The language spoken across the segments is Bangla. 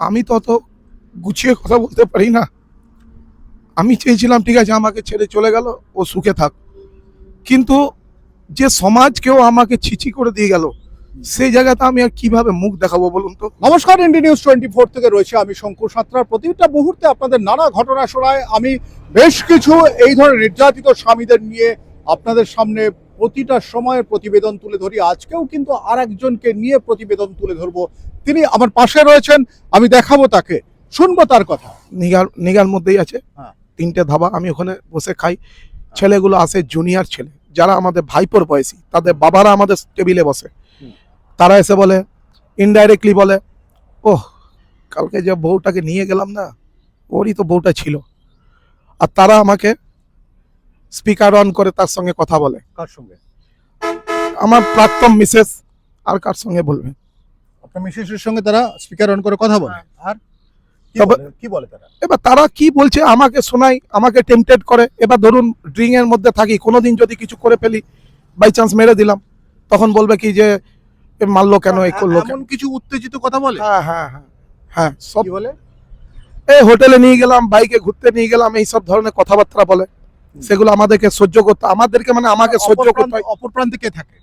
আমি তো অত গুছিয়ে কথা বলতে পারি না। আমি চেয়েছিলাম, ঠিক আছে, আমাকে ছেড়ে চলে গেল, ও সুখে থাক। কিন্তু যে সমাজ কেউ আমাকে ছিচি করে দিয়ে গেল সেই জায়গাতে আমি আর কীভাবে মুখ দেখাবো বলুন তো? নমস্কার ইন্ডি নিউজ টোয়েন্টি ফোর থেকে রয়েছে আমি শঙ্কুর সাঁতরার। প্রতিটা মুহূর্তে আপনাদের নানা ঘটনা শোনায় আমি বেশ কিছু এই ধরনের নির্যাতিত স্বামীদের নিয়ে আপনাদের সামনে প্রতিটা সময়ের প্রতিবেদন তুলে ধরি। আজকেও কিন্তু আর একজনকে নিয়ে প্রতিবেদন তুলে ধরবো। তিনি আমার পাশে রয়েছেন আমি দেখাবো তাকে। শুনব তার কথা। নিগার নিগার মধ্যেই আছে। হ্যাঁ। তিনটে ধাবা আমি ওখানে বসে খাই। ছেলেগুলো আসে জুনিয়র ছেলে। যারা আমাদের ভাইপোর বয়সী তাদের বাবারা আমাদের টেবিলে বসে। তারা এসে বলে ইনডাইরেক্টলি বলে ওহ কালকে যে বউটাকে নিয়ে গেলাম না ওরই তো বউটা ছিল। আর তারা আমাকে স্পিকার অন করে তার সঙ্গে কথা বলে। কার সঙ্গে? আমার প্রাক্তন মিসেস আর কার সঙ্গে বলবে? আপনার মিসেসের সঙ্গে তারা স্পিকার অন করে কথা বলে। আর? কি বলে? কি বলে তারা? এবার তারা কি বলছে আমাকে শোনাই আমাকে টেম্পটেড করে। এবার ধরুন ড্রিং এর মধ্যে থাকি কোনোদিন যদি কিছু করে ফেলি বাই চান্স মেরে দিলাম তখন বলবে কি যে এ মারলো কেন এই করল কেন? কিছু উত্তেজিত কথা বলে? হ্যাঁ হ্যাঁ হ্যাঁ হ্যাঁ সব বলে? এই হোটেলে নিয়ে গেলাম বাইকে ঘুরতে নিয়ে গেলাম এই সব ধরনের কথাবার্তা বলে। সেগুলো আমাদেরকে সহ্য করতে আমাদেরকে মানে আমাকে সহ্য করতে হয়। অপর প্রান্তে কে থাকে?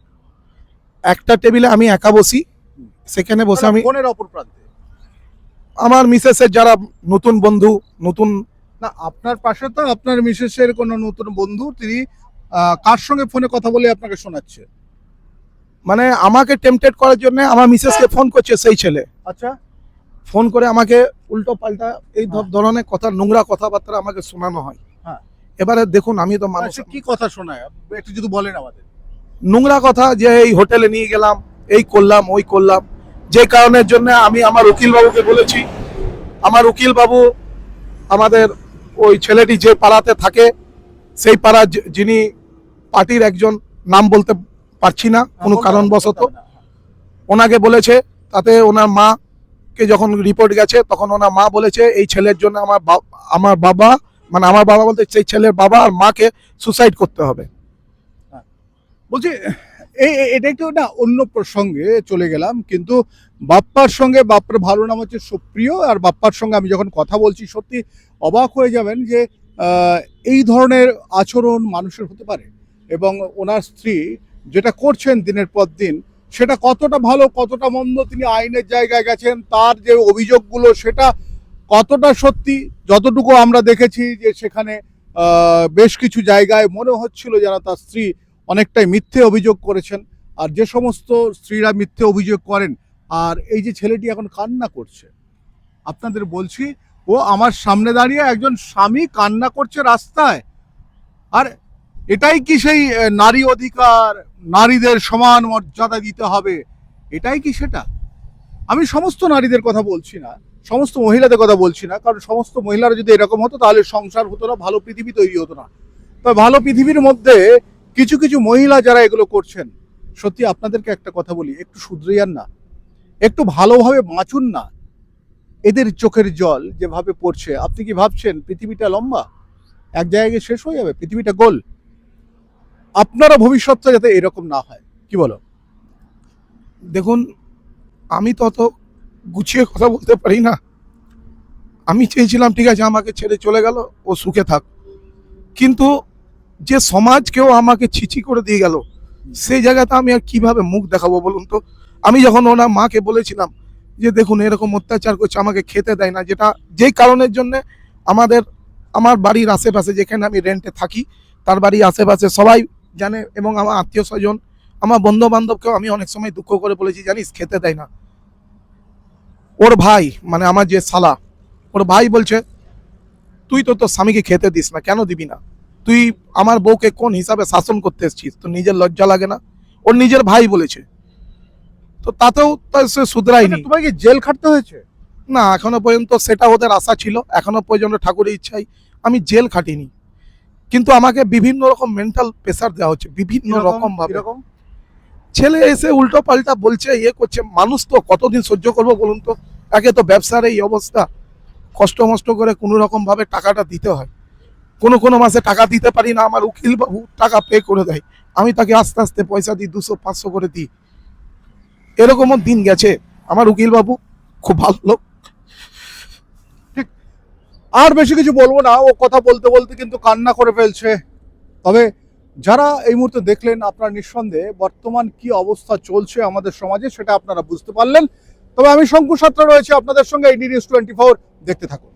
একটা টেবিলে আমি একা বসি সেখানে বসে আমি ফোনের অপর প্রান্তে? আমার মিসেসের যারা নতুন বন্ধু নতুন না আপনার পাশে তো আপনার মিসেসের কোনো নতুন বন্ধু তিনি কার সঙ্গে ফোনে কথা বলে আপনাকে শোনাচ্ছে? মানে আমাকে টেম্পটেড করার জন্য আমার মিসেসকে ফোন করছে সেই ছেলে। আচ্ছা। ফোন করে আমাকে উল্টো পাল্টা এই হ্যাঁ। ধরনের কথা নোংরা কথাবার্তা আমাকে শোনানো হয় হ্যাঁ। এবারে দেখুন আমি তো মানুষ। সে কি কথা শোনায়? একটু যদি বলেন আমাদের। নোংরা কথা যে এই হোটেলে নিয়ে গেলাম এই করলাম ওই করলাম যে কারণের জন্য আমি আমার উকিল বাবুকে বলেছি। আমার উকিল বাবু আমাদের ওই ছেলেটি যে পাড়াতে থাকে সেই পাড়া যিনি পার্টির একজন নাম বলতে পারছি না কোনো কারণবশত। ওনাকে বলেছে তাতে ওনার মাকে যখন রিপোর্ট গেছে তখন ওনার মা বলেছে এই ছেলের জন্য আমার আমার বাবা মানে আমার বাবা বলতে সেই ছেলের বাবা আর মাকে সুসাইড করতে হবে। বলছি, এই এটা একটু না অন্য প্রসঙ্গে চলে গেলাম, কিন্তু বাপ্পার সঙ্গে, বাপ্পার ভালো নাম হচ্ছে সুপ্রিয়, আর বাপ্পার সঙ্গে আমি যখন কথা বলছি, সত্যি অবাক হয়ে যাবেন যে এই ধরনের আচরণ মানুষের হতে পারে এবং ওনার স্ত্রী যেটা করছেন দিনের পর দিন, সেটা কতটা ভালো, কতটা মন্দ, তিনি আইনের জায়গায় গেছেন, তার যে অভিযোগগুলো, সেটা কতটা সত্যি, যতটুকু আমরা দেখেছি যে সেখানে বেশ কিছু জায়গায় মনে হচ্ছিল যারা তার স্ত্রী অনেকটাই মিথ্যে অভিযোগ করেছেন। আর যে সমস্ত স্ত্রীরা মিথ্যে অভিযোগ করেন, আর এই যে ছেলেটি এখন কান্না করছে, আপনাদের বলছি, ও আমার সামনে দাঁড়িয়ে একজন স্বামী কান্না করছে রাস্তায়। আর এটাই কি সেই নারী অধিকার, নারীদের সমান মর্যাদা দিতে হবে, এটাই কি সেটা? আমি সমস্ত নারীদের কথা বলছি না। সমস্ত মহিলাদের কথা বলছি না, কারণ সমস্ত মহিলারা যদি এরকম হতো, তাহলে সংসার হতো না, ভালো পৃথিবী তৈরি হতো না। তবে ভালো পৃথিবীর মধ্যে কিছু কিছু মহিলা যারা এগুলো করছেন, সত্যি আপনাদেরকে একটা কথা বলি, একটু শুধরিয়ান না, একটু ভালোভাবে বাঁচুন না। এদের চোখের জল যেভাবে পড়ছে, আপনি কি ভাবছেন পৃথিবীটা লম্বা? এক জায়গায় শেষ হয়ে যাবে, পৃথিবীটা গোল। আপনারা ভবিষ্যৎটা যাতে এরকম না হয়, কি বলো? দেখুন, আমি তো অত গুছিয়ে কথা বলতে পারি না। আমি চেয়েছিলাম, ঠিক আছে, আমাকে ছেড়ে চলে গেল, ও সুখে থাক। কিন্তু যে সমাজকেও আমাকে ছিচি করে দিয়ে গেল সেই জায়গাতে আমি আর কীভাবে মুখ দেখাবো বলুন তো? আমি যখন ওনার মাকে বলেছিলাম যে, দেখুন, এরকম অত্যাচার করছে, আমাকে খেতে দেয় না। যেটা যেই কারণের জন্য আমাদের, আমার বাড়ির আশেপাশে যেখানে আমি রেন্টে থাকি, তার বাড়ির আশেপাশে সবাই জানে এবং আমার আত্মীয় স্বজন, আমার বন্ধু বান্ধবকেও আমি অনেক সময় দুঃখ করে বলেছি, জানিস, খেতে দেয় না। ওর ভাই মানে আমার যে সালা ওর ভাই বলছে তুই তো তোর স্বামীকে খেতে দিস না কেন দিবি না? তুই আমার বউকে কোন হিসাবে শাসন করতে এসছিস? তো নিজের লজ্জা লাগে না? ওর নিজের ভাই বলেছে। তো তাতেও তো সে শুধরায়নি। তোমাকে জেল খাটতে হয়েছে? না এখনও পর্যন্ত সেটা ওদের আশা ছিল এখনও পর্যন্ত ঠাকুরের ইচ্ছাই আমি জেল খাটিনি। কিন্তু আমাকে বিভিন্ন রকম মেন্টাল প্রেসার দেওয়া হচ্ছে বিভিন্ন রকম ভাবে ছেলে এসে উল্টো পাল্টা বলছে ইয়ে করছে, মানুষ তো কতদিন সহ্য করব বলুন তো? একে তো ব্যবসার এই অবস্থা। কষ্ট মষ্ট করে কোনো রকম ভাবে টাকাটা দিতে হয়। কোনো কোনো মাসে টাকা দিতে পারি না, আমার উকিল বাবু টাকা পে করে দেয়। আমি তাকে আস্তে আস্তে পয়সা দিই, দুশো, পাঁচশো করে দিই। এরকমও দিন গেছে। আমার উকিল বাবু খুব ভালো লোক। আর বেশি কিছু বলব না। ও কথা বলতে বলতে কিন্তু কান্না করে ফেলছে। তবে যারা এই মুহূর্তে দেখলেন আপনার নিঃসন্দেহে বর্তমান কি অবস্থা চলছে আমাদের সমাজে, সেটা আপনারা বুঝতে পারলেন। তবে আমি শঙ্কু সাত্রা রয়েছে আপনাদের সঙ্গে, এই নিউজ টোয়েন্টি ফোর, দেখতে থাকুন।